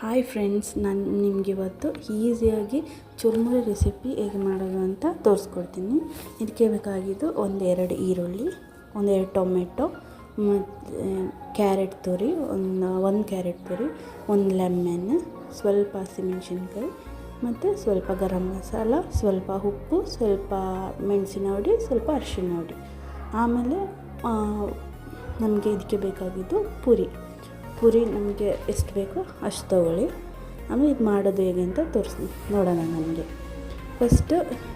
Hi friends ನಾನು ನಿಮಗೆ ಇವತ್ತು ಈಸಿಯಾಗಿ ಚುರುಮುರಿ ರೆಸಿಪಿ ಹೇಗೆ ಮಾಡೋದು ಅಂತ ತೋರಿಸ್ಕೊಡ್ತೀನಿ. ಇದಕ್ಕೆ ಬೇಕಾಗಿದ್ದು ಒಂದೆರಡು ಈರುಳ್ಳಿ, ಒಂದೆರಡು ಟೊಮೆಟೊ, ಮತ್ತು ಕ್ಯಾರೆಟ್ ತುರಿ, ಒಂದು ಒಂದು ಕ್ಯಾರೆಟ್ ತುರಿ, ಒಂದು ಲೆಮನ್, ಸ್ವಲ್ಪ ಹಸಿಮೆಣ್ಸಿನ್ಕಾಯಿ, ಮತ್ತು ಸ್ವಲ್ಪ ಗರಂ ಮಸಾಲ, ಸ್ವಲ್ಪ ಉಪ್ಪು, ಸ್ವಲ್ಪ ಮೆಣಸಿನ ಹುಡಿ ಸ್ವಲ್ಪ ಅರಿಶಿನ ಹುಡಿ ಆಮೇಲೆ ನಮಗೆ ಇದಕ್ಕೆ ಬೇಕಾಗಿದ್ದು ಪುರಿ. ಪುರಿ ನಮಗೆ ಎಷ್ಟು ಬೇಕೋ ಅಷ್ಟು ತೊಗೊಳ್ಳಿ. ಆಮೇಲೆ ಇದು ಮಾಡೋದು ಹೇಗೆ ಅಂತ ತೋರಿಸಿ ನೋಡೋಣ ನಮಗೆ. ಫಸ್ಟ್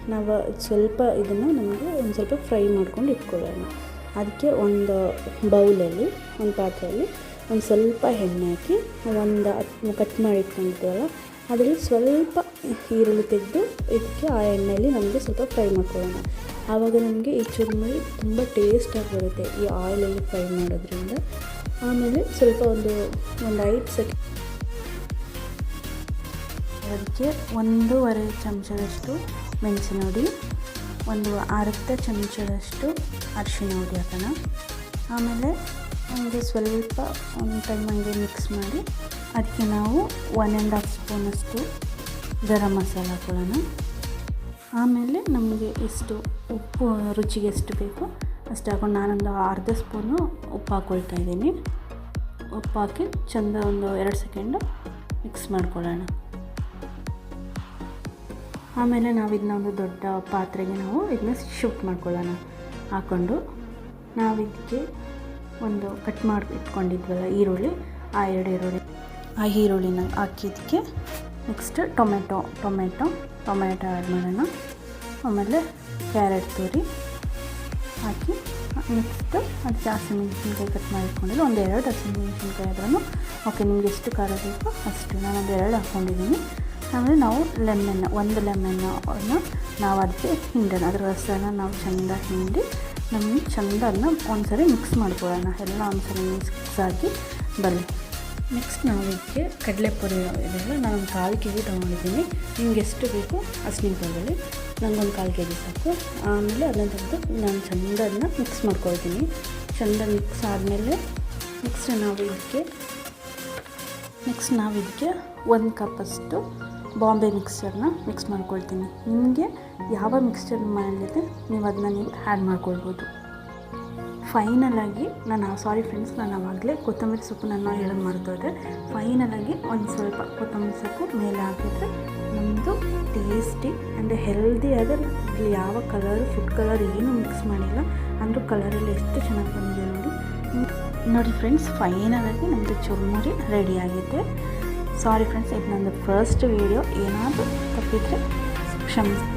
ನಾವು ಸ್ವಲ್ಪ ಇದನ್ನು ನಮಗೆ ಒಂದು ಸ್ವಲ್ಪ ಫ್ರೈ ಮಾಡ್ಕೊಂಡು ಇಟ್ಕೊಳ್ಳೋಣ. ಅದಕ್ಕೆ ಒಂದು ಬೌಲಲ್ಲಿ, ಒಂದು ಪಾತ್ರೆಯಲ್ಲಿ ಒಂದು ಸ್ವಲ್ಪ ಎಣ್ಣೆ ಹಾಕಿ ಒಂದು ಕಟ್ ಮಾಡಿ ಇಟ್ಕೊಂಡಿರ್ತೀವಲ್ಲ ಅದರಲ್ಲಿ ಸ್ವಲ್ಪ ಈರುಳ್ಳಿ ತೆಗೆದು ಇದಕ್ಕೆ ಆ ಎಣ್ಣೆಯಲ್ಲಿ ನಮಗೆ ಸ್ವಲ್ಪ ಫ್ರೈ ಮಾಡ್ಕೊಳ್ಳೋಣ. ಆವಾಗ ನಮಗೆ ಈ ಚುರುಮುರಿ ತುಂಬ ಟೇಸ್ಟಾಗಿ ಬರುತ್ತೆ ಈ ಆಯಿಲಲ್ಲಿ ಫ್ರೈ ಮಾಡೋದ್ರಿಂದ. ಆಮೇಲೆ ಸ್ವಲ್ಪ ಒಂದು ಒಂದು ಐದು ಸೆಕೆಂಡ್. ಅದಕ್ಕೆ ಒಂದೂವರೆ ಚಮಚದಷ್ಟು ಮೆಣಸಿನ ಹುಡಿ ಒಂದು ಅರ್ಧ ಚಮಚದಷ್ಟು ಅರಿಶಿನ ಹುಡಿ ಹಾಕೋಣ. ಆಮೇಲೆ ಹಂಗೆ ಸ್ವಲ್ಪ, ಒಂದು ಟೈಮ್ ಹಂಗೆ ಮಿಕ್ಸ್ ಮಾಡಿ ಅದಕ್ಕೆ ನಾವು ಒನ್ ಆ್ಯಂಡ್ ಹಾಫ್ ಸ್ಪೂನಷ್ಟು ಗರಂ ಮಸಾಲ ಹಾಕೊಳ್ಳೋಣ. ಆಮೇಲೆ ನಮಗೆ ಎಷ್ಟು ಉಪ್ಪು, ರುಚಿಗೆ ಎಷ್ಟು ಬೇಕು ಅಷ್ಟು ಹಾಕೊಂಡು ನಾನೊಂದು ಅರ್ಧ ಸ್ಪೂನು ಉಪ್ಪು ಹಾಕ್ಕೊಳ್ತಾ ಇದ್ದೀನಿ. ಉಪ್ಪು ಹಾಕಿ ಚೆಂದ ಒಂದು ಎರಡು ಸೆಕೆಂಡು ಮಿಕ್ಸ್ ಮಾಡ್ಕೊಳ್ಳೋಣ. ಆಮೇಲೆ ನಾವು ಇದನ್ನ ಒಂದು ದೊಡ್ಡ ಪಾತ್ರೆಗೆ ನಾವು ಇದನ್ನ ಶಿಫ್ಟ್ ಮಾಡ್ಕೊಳ್ಳೋಣ. ಹಾಕ್ಕೊಂಡು ನಾವು ಇದಕ್ಕೆ ಒಂದು ಕಟ್ ಮಾಡಿ ಇಟ್ಕೊಂಡಿದ್ವಲ್ಲ ಈರುಳ್ಳಿ, ಆ ಎರಡು ಈರುಳ್ಳಿ. ಆ ಈರುಳ್ಳಿನ ಹಾಕಿದ್ದಕ್ಕೆ next tomato tomato tomato add ಆಮೇಲೆ ಕ್ಯಾರೆಟ್ ತುರಿ. ಹಾಕಿ ನೆಕ್ಸ್ಟ್ ಅದು ಜಾಸ್ತಿ ಮೆಣಸಿನ್ಕಾಯಿ ಕಟ್ ಮಾಡಿ ಇಟ್ಕೊಂಡಿಲ್ಲ ಒಂದು ಎರಡು ಹಸಿಮೆಣಸಿನ್ಕಾಯಿ ಆದ್ರೂ ಓಕೆ ನಿಮ್ಗೆ ಎಷ್ಟು ಖಾರ ಬೇಕೋ ಅಷ್ಟು. ನಾನು ಒಂದು ಎರಡು ಹಾಕ್ಕೊಂಡಿದ್ದೀನಿ. ಆಮೇಲೆ ನಾವು ಲೆಮನ್ ಒಂದು ಲೆಮನ್ನ ನಾವು ಅದಕ್ಕೆ ಹಿಂಡೋಣ. ಅದರ ರಸನ ನಾವು ಚೆಂದ ಹಿಂಡಿ ನಮ್ಮ ಚೆಂದ ಅದನ್ನ ಒಂದು ಸರಿ ಮಿಕ್ಸ್ ಮಾಡ್ಕೊಳ್ಳೋಣ. ಎಲ್ಲ ಒಂದು ಸರಿ ಮಿಕ್ಸ್ ಹಾಕಿ ಬರಲಿ ನೆಕ್ಸ್ಟ್ ನಾವು ಇದಕ್ಕೆ ಕಡಲೆಪುರಿ ಇದೆಲ್ಲ ನಾನು ಒಂದು ಕಾಲು ಕೆ ಜಿ ತೊಗೊಂಡಿದ್ದೀನಿ. ನಿಮ್ಗೆ ಎಷ್ಟು ಬೇಕು ಅಷ್ಟು ನೀವು ತೊಗೊಳ್ಳಿ. ನನಗೊಂದು ಕಾಲು ಕೆ ಜಿ ಸಾಕು. ಆಮೇಲೆ ಅದನ್ನು ತೆಗೆದು ನಾನು ಚೆಂದ ಮಿಕ್ಸ್ ಮಾಡ್ಕೊಳ್ತೀನಿ. ಚೆಂದ ಮಿಕ್ಸ್ ಆದಮೇಲೆ ನೆಕ್ಸ್ಟ್ ನಾವು ಇದಕ್ಕೆ ನೆಕ್ಸ್ಟ್ ನಾವು ಇದಕ್ಕೆ ಒಂದು ಕಪ್ಪಷ್ಟು ಬಾಂಬೆ ಮಿಕ್ಸ್ಚರ್ನ ಮಿಕ್ಸ್ ಮಾಡ್ಕೊಳ್ತೀನಿ. ನಿಮಗೆ ಯಾವ ಮಿಕ್ಸ್ಚರ್ ಮಾಡಲಿದೆ ನೀವು ಅದನ್ನ ನೀವು ಆ್ಯಡ್ ಮಾಡ್ಕೊಳ್ಬೋದು. ಫೈನಲಾಗಿ ನಾನು ಸಾರಿ ಫ್ರೆಂಡ್ಸ್ ನಾನು ಆವಾಗಲೇ ಕೊತ್ತಂಬರಿ ಸೊಪ್ಪು ನಾನು ಹೇಳೋದು ಮರ್ತೋದೆ ಫೈನಲಾಗಿ ಒಂದು ಸ್ವಲ್ಪ ಕೊತ್ತಂಬರಿ ಸೊಪ್ಪು ಮೇಲೆ ಹಾಕಿದರೆ ನಮ್ಮದು ಟೇಸ್ಟಿ ಆ್ಯಂಡ್ ಹೆಲ್ದಿ ಇಲ್ಲಿ ಯಾವ ಕಲರು ಫುಡ್ ಕಲರ್ ಏನೂ ಮಿಕ್ಸ್ ಮಾಡಿಲ್ಲ. ಅಂದರೂ ಕಲರಲ್ಲಿ ಎಷ್ಟು ಚೆನ್ನಾಗಿ ಬಂದಿದೆ ನೋಡಿ. ನೋಡಿ ಫ್ರೆಂಡ್ಸ್ ಫೈನಲಾಗಿ ನಮ್ಮದು ಚುರುಮುರಿ ಆಗಿದೆ. ಸಾರಿ ಫ್ರೆಂಡ್ಸ್ ಇದು ನನ್ನದು ಫಸ್ಟ್ ವೀಡಿಯೋ ಏನಾದರೂ ತಪ್ಪಿದರೆ ಕ್ಷಮಿಸಿ.